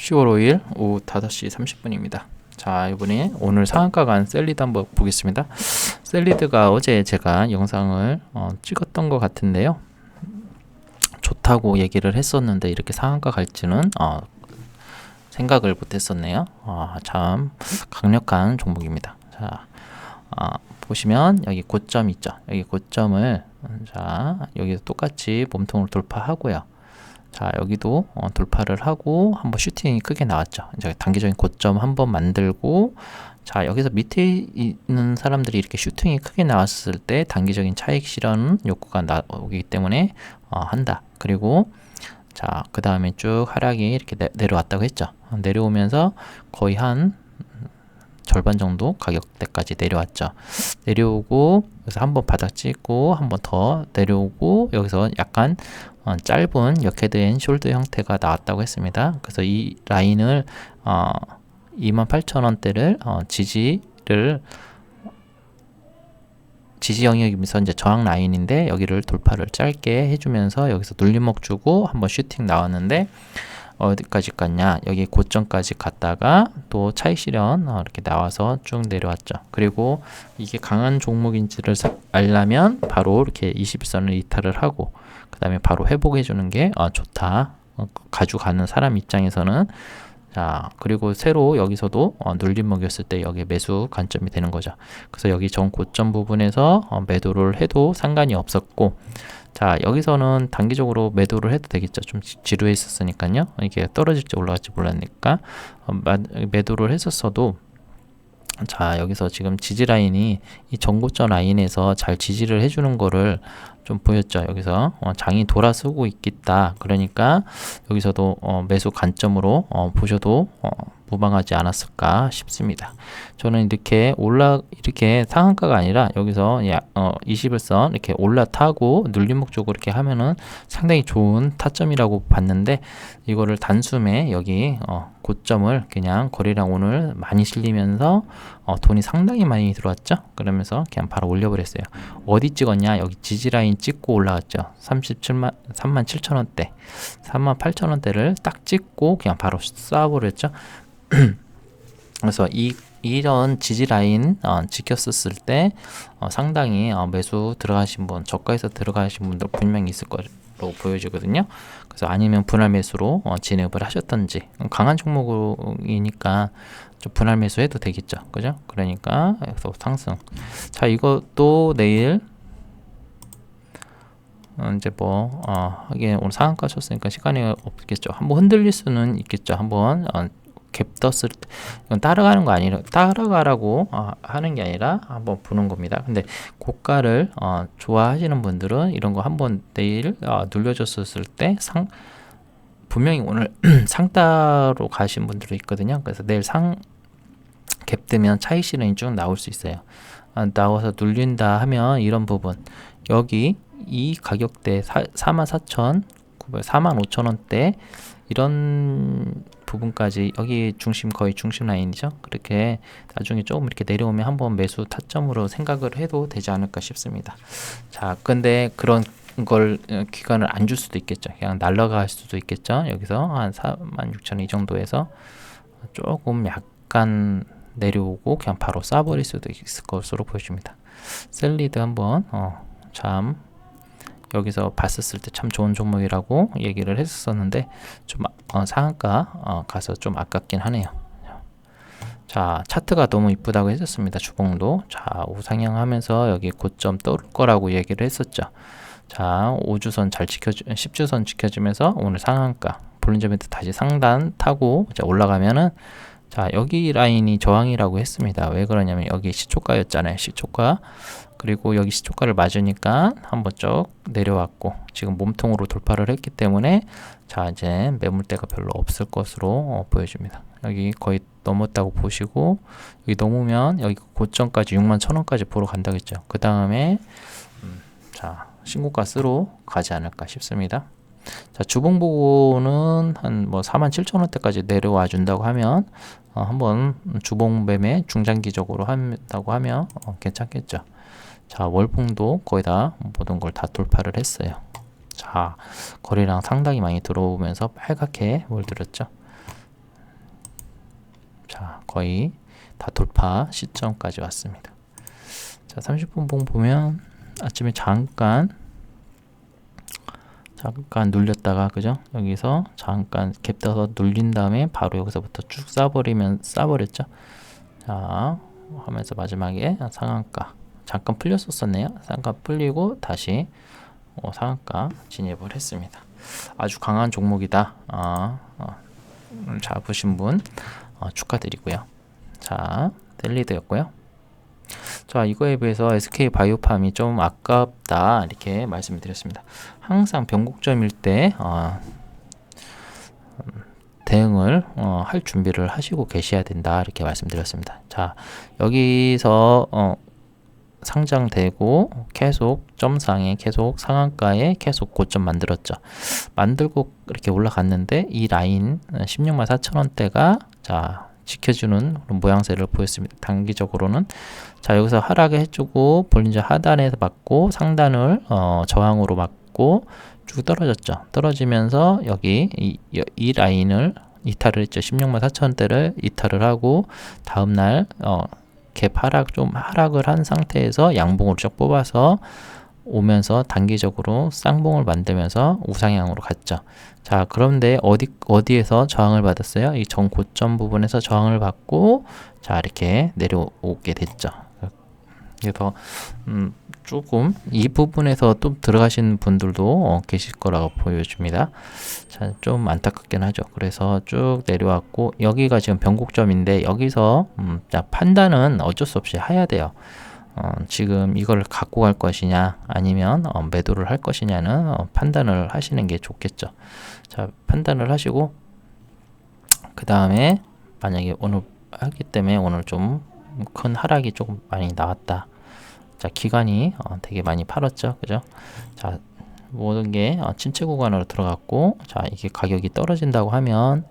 10월 5일 오후 5시 30분입니다. 자, 이번에 오늘 상한가 간 셀리드 한번 보겠습니다. 셀리드가 어제 제가 영상을 어, 찍었던 것 같은데요. 좋다고 얘기를 했었는데 이렇게 상한가 갈지는 어, 생각을 못했었네요. 아, 참 강력한 종목입니다. 자, 어, 보시면 여기 고점 있죠. 여기 고점을 자 여기서 똑같이 몸통을 돌파하고요. 자 여기도 어, 돌파를 하고 한번 슈팅이 크게 나왔죠. 이제 단기적인 고점 한번 만들고 자 여기서 밑에 있는 사람들이 이렇게 슈팅이 크게 나왔을 때 단기적인 차익 실현 욕구가 나오기 때문에 어, 한다. 그리고 자 그 다음에 쭉 하락이 이렇게 내, 내려왔다고 했죠. 내려오면서 거의 한 절반 정도 가격대까지 내려왔죠. 내려오고 그래서 한번 바닥 찍고 한 번 더 내려오고 여기서 약간 어, 짧은 역헤드앤 숄드 형태가 나왔다고 했습니다. 그래서 이 라인을 어, 28,000원대를 어, 지지를 지지 영역이면서 이제 저항 라인인데 여기를 돌파를 짧게 해주면서 여기서 눌림목 주고 한번 슈팅 나왔는데 어디까지 갔냐? 여기 고점까지 갔다가 또 차익 실현 어, 이렇게 나와서 쭉 내려왔죠. 그리고 이게 강한 종목인지를 알려면 바로 이렇게 21선을 이탈을 하고 그 다음에 바로 회복해 주는 게 어, 좋다. 어, 가져가는 사람 입장에서는. 자 그리고 새로 여기서도 어, 눌림목이었을 때 여기 매수 관점이 되는 거죠. 그래서 여기 전 고점 부분에서 어, 매도를 해도 상관이 없었고 자 여기서는 단기적으로 매도를 해도 되겠죠. 좀 지루해 있었으니까요. 이게 떨어질지 올라갈지 몰랐으니까. 어, 매도를 했었어도 자 여기서 지금 지지 라인이 이 전고점 라인에서 잘 지지를 해주는 거를 좀 보였죠. 여기서 어, 장이 돌아서고 있겠다. 그러니까 여기서도 어, 매수 관점으로 어, 보셔도 어, 무방하지 않았을까 싶습니다. 저는 이렇게 올라 이렇게 상한가가 아니라 여기서 야, 어, 21선 이렇게 올라타고 눌림목 쪽으로 이렇게 하면은 상당히 좋은 타점이라고 봤는데 이거를 단숨에 여기 어, 고점을 그냥 거래량 오늘 많이 실리면서 어, 돈이 상당히 많이 들어왔죠. 그러면서 그냥 바로 올려버렸어요. 어디 찍었냐? 여기 지지라인 찍고 올라갔죠. 37만 3만 7천 원대, 3만 8천 원대를 딱 찍고 그냥 바로 쏴버렸죠. 그래서 이 이런 지지 라인 어, 지켰었을 때 어, 상당히 어, 매수 들어가신 분 저가에서 들어가신 분들 분명히 있을 거로 보여지거든요. 그래서 아니면 분할 매수로 어, 진입을 하셨던지 강한 종목이니까 좀 분할 매수해도 되겠죠, 그죠? 그러니까 그래서 상승. 자 이것도 내일 어, 이제 뭐 어, 하긴 오늘 상한가 쳤으니까 시간이 없겠죠. 한번 흔들릴 수는 있겠죠. 한번 어, 갭 떴을 때 이건 따라가는 거 아니라 따라가라고 어, 하는 게 아니라 한번 보는 겁니다. 근데 고가를 어, 좋아하시는 분들은 이런 거 한번 내일 어, 눌려줬을 때 상 분명히 오늘 상따로 가신 분들도 있거든요. 그래서 내일 상 갭 뜨면 차익 실현이 쭉 나올 수 있어요. 아, 나와서 눌린다 하면 이런 부분 여기 이 가격대 44,900 45,000원대 이런 부분까지 여기 중심 거의 중심 라인이죠. 그렇게 나중에 조금 이렇게 내려오면 한번 매수 타점으로 생각을 해도 되지 않을까 싶습니다. 자, 근데 그런 걸 어, 기간을 안 줄 수도 있겠죠. 그냥 날라갈 수도 있겠죠. 여기서 한 4만 6천 이 정도에서 조금 약간 내려오고 그냥 바로 쏴버릴 수도 있을 것으로 보여집니다. 셀리드 한번 어, 참 여기서 봤었을 때 참 좋은 종목이라고 얘기를 했었는데 좀 어, 상한가 어, 가서 좀 아깝긴 하네요. 자 차트가 너무 이쁘다고 했었습니다. 주봉도 자 우상향하면서 여기 고점 떠올 거라고 얘기를 했었죠. 자 5주선 잘 지켜주 10주선 지켜주면서 오늘 상한가 볼린저 밴드 다시 상단 타고 올라가면은 자 여기 라인이 저항이라고 했습니다. 왜 그러냐면 여기 시초가였잖아요. 시초가 그리고 여기 시초가를 맞으니까 한번 쭉 내려왔고 지금 몸통으로 돌파를 했기 때문에 자 이제 매물대가 별로 없을 것으로 어, 보여집니다. 여기 거의 넘었다고 보시고 여기 넘으면 여기 고점까지 6만 천원까지 보러 간다겠죠. 그 다음에 음, 자 신고가 쓰로 가지 않을까 싶습니다. 자 주봉 보고는 한 뭐 4만 7천 원대까지 내려와 준다고 하면 어, 한번 주봉 매매 중장기적으로 한다고 하면 어, 괜찮겠죠. 자, 월봉도 거의 다 모든 걸 다 돌파를 했어요. 자, 거래량 상당히 많이 들어오면서 빨갛게 물들었죠. 자, 거의 다 돌파 시점까지 왔습니다. 자, 30분 봉 보면 아침에 잠깐 잠깐 눌렸다가 그죠? 여기서 잠깐 갭 떠서 눌린 다음에 바로 여기서부터 쭉 싸버리면 싸버렸죠. 자, 하면서 마지막에 상한가 잠깐 풀렸었었네요. 상한가 풀리고 다시 어, 상한가 진입을 했습니다. 아주 강한 종목이다. 아, 어, 잡으신 분 어, 축하드리고요. 자, 델리드였고요. 자, 이거에 비해서 SK 바이오팜이 좀 아깝다 이렇게 말씀을 드렸습니다. 항상 변곡점일 때 어, 음, 대응을 어, 할 준비를 하시고 계셔야 된다 이렇게 말씀드렸습니다. 자, 여기서 어, 상장되고 계속 점상에 계속 상한가에 계속 고점 만들었죠. 만들고 이렇게 올라갔는데 이 라인 16만 4천 원대가 자 지켜주는 모양새를 보였습니다. 단기적으로는 자 여기서 하락을 해주고 볼린저 하단에서 맞고 상단을 어, 저항으로 맞고 쭉 떨어졌죠. 떨어지면서 여기 이, 이 라인을 이탈을 했죠. 16만 4천 원대를 이탈을 하고 다음날 어, 갭 하락 좀 하락을 한 상태에서 양봉으로 쭉 뽑아서 오면서 단기적으로 쌍봉을 만들면서 우상향으로 갔죠. 자, 그런데 어디 어디에서 저항을 받았어요? 이 전 고점 부분에서 저항을 받고 자, 이렇게 내려오게 됐죠. 그래서 음, 조금 이 부분에서 또 들어가신 분들도 어, 계실 거라고 보여집니다. 자, 좀 안타깝긴 하죠. 그래서 쭉 내려왔고 여기가 지금 변곡점인데 여기서 음, 자, 판단은 어쩔 수 없이 해야 돼요. 어, 지금 이걸 갖고 갈 것이냐 아니면 어, 매도를 할 것이냐는 어, 판단을 하시는 게 좋겠죠. 자, 판단을 하시고 그 다음에 만약에 오늘 하기 때문에 오늘 좀 큰 하락이 조금 많이 나왔다. 자, 기관이 어, 되게 많이 팔았죠. 그죠? 자, 모든 게 어, 침체 구간으로 들어갔고, 자, 이게 가격이 떨어진다고 하면,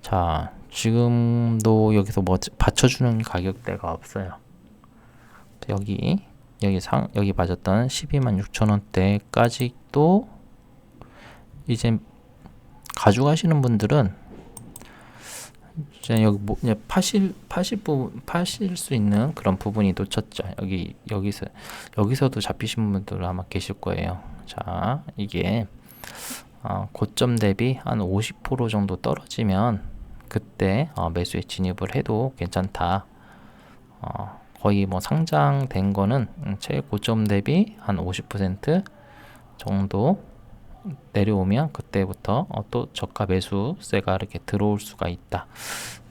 자, 지금도 여기서 뭐 받쳐주는 가격대가 없어요. 여기, 여기 상, 여기 맞았던 12만 6천 원대까지도 이제 가져가시는 분들은 이제 여기 뭐 이제 파실 파실 부분 파실 수 있는 그런 부분이 놓쳤죠. 여기 여기서 여기서도 잡히신 분들 아마 계실 거예요. 자 이게 어, 고점 대비 한 50% 정도 떨어지면 그때 어, 매수에 진입을 해도 괜찮다. 어, 거의 뭐 상장된 거는 최고점 대비 한 50% 정도 내려오면 그때부터 어, 또 저가 매수세가 이렇게 들어올 수가 있다.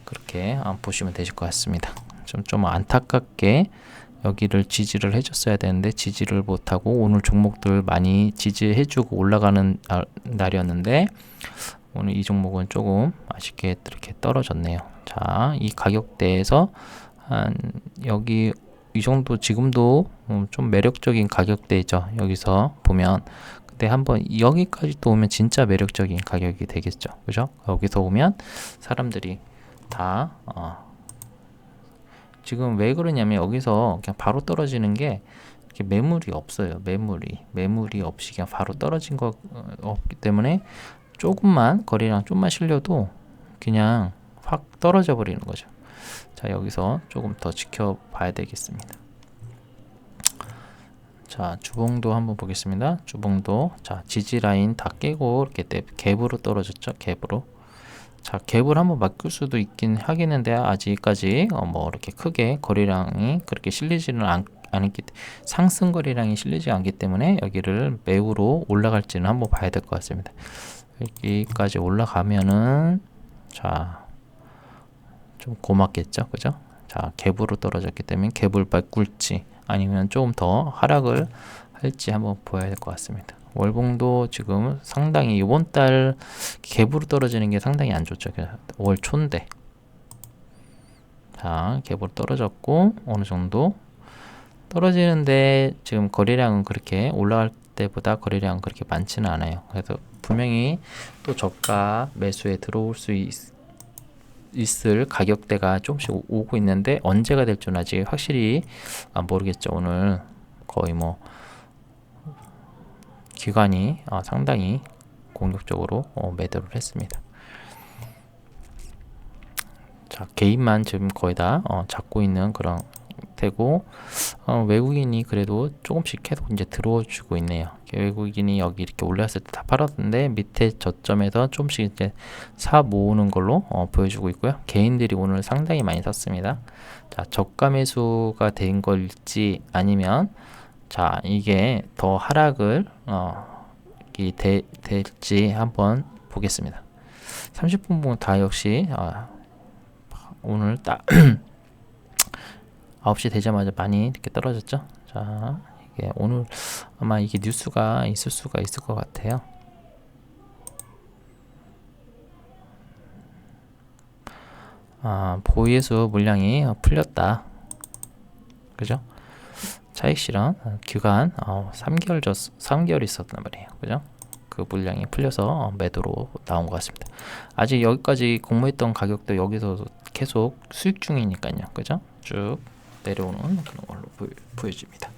그렇게 어, 보시면 되실 것 같습니다. 좀, 좀 안타깝게 여기를 지지를 해줬어야 되는데 지지를 못하고 오늘 종목들 많이 지지해주고 올라가는 날이었는데 오늘 이 종목은 조금 아쉽게 이렇게 떨어졌네요. 자, 이 가격대에서 한 여기 이 정도 지금도 음, 좀 매력적인 가격대죠. 여기서 보면 근데 한번 여기까지 또 오면 진짜 매력적인 가격이 되겠죠. 그죠? 여기서 오면 사람들이 다 어, 지금 왜 그러냐면 여기서 그냥 바로 떨어지는 게 매물이 없어요. 매물이 매물이 없이 그냥 바로 떨어진 거 어, 없기 때문에 조금만 거리랑 좀만 실려도 그냥 확 떨어져 버리는 거죠. 자 여기서 조금 더 지켜봐야 되겠습니다. 자 주봉도 한번 보겠습니다. 주봉도. 자 지지 라인 다 깨고 이렇게 갭으로 떨어졌죠? 갭으로. 자 갭을 한번 바꿀 수도 있긴 하겠는데 아직까지 어, 뭐 이렇게 크게 거래량이 그렇게 실리지는 않, 않기 상승 거래량이 실리지 않기 때문에 여기를 매우로 올라갈지는 한번 봐야 될 것 같습니다. 여기까지 올라가면은 자 좀 고맙겠죠 그죠 자 갭으로 떨어졌기 때문에 갭을 바꿀지 아니면 조금 더 하락을 할지 한번 보아야 될 것 같습니다. 월봉도 지금 상당히 이번 달 갭으로 떨어지는 게 상당히 안 좋죠. 월 초인데. 자, 갭으로 떨어졌고 어느 정도 떨어지는데 지금 거래량은 그렇게 올라갈 때보다 거래량은 그렇게 많지는 않아요. 그래서 분명히 또 저가 매수에 들어올 수 있, 있을 가격대가 조금씩 오고 있는데 언제가 될줄 아직 확실히 아, 모르겠죠. 오늘 거의 뭐 기관이 아, 상당히 공격적으로 어, 매도를 했습니다. 자 개인만 지금 거의 다 어, 잡고 있는 그런 되고 어, 외국인이 그래도 조금씩 계속 이제 들어주고 있네요. 외국인이 여기 이렇게 올랐을 때 다 팔았는데 밑에 저점에서 조금씩 이제 사 모으는 걸로 어, 보여주고 있고요. 개인들이 오늘 상당히 많이 샀습니다. 자 저가 매수가 된 걸지 아니면 자 이게 더 하락을 어, 이 되, 될지 한번 보겠습니다. 30분 보면 다 역시 아, 오늘 딱 9시 되자마자 많이 이렇게 떨어졌죠. 자, 이게 오늘 아마 이게 뉴스가 있을 수가 있을 것 같아요. 아, 보이에서 물량이 풀렸다. 그죠? 차익 실현 어, 기간 어, 3개월 줬 3개월 있었단 말이에요. 그죠? 그 물량이 풀려서 어, 매도로 나온 것 같습니다. 아직 여기까지 공모했던 가격도 여기서 계속 수익 중이니까요. 그죠? 쭉 내려오는 그런 걸로 보여, 보여집니다.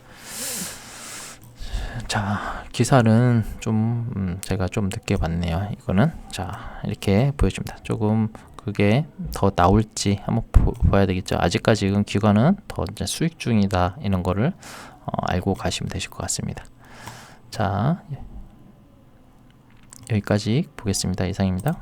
자 기사는 좀 음, 제가 좀 늦게 봤네요. 이거는 자 이렇게 보여줍니다. 조금 그게 더 나올지 한번 보, 봐야 되겠죠. 아직까지는 기관은 더 이제 수익 중이다 이런 거를 어, 알고 가시면 되실 것 같습니다. 자 여기까지 보겠습니다. 이상입니다.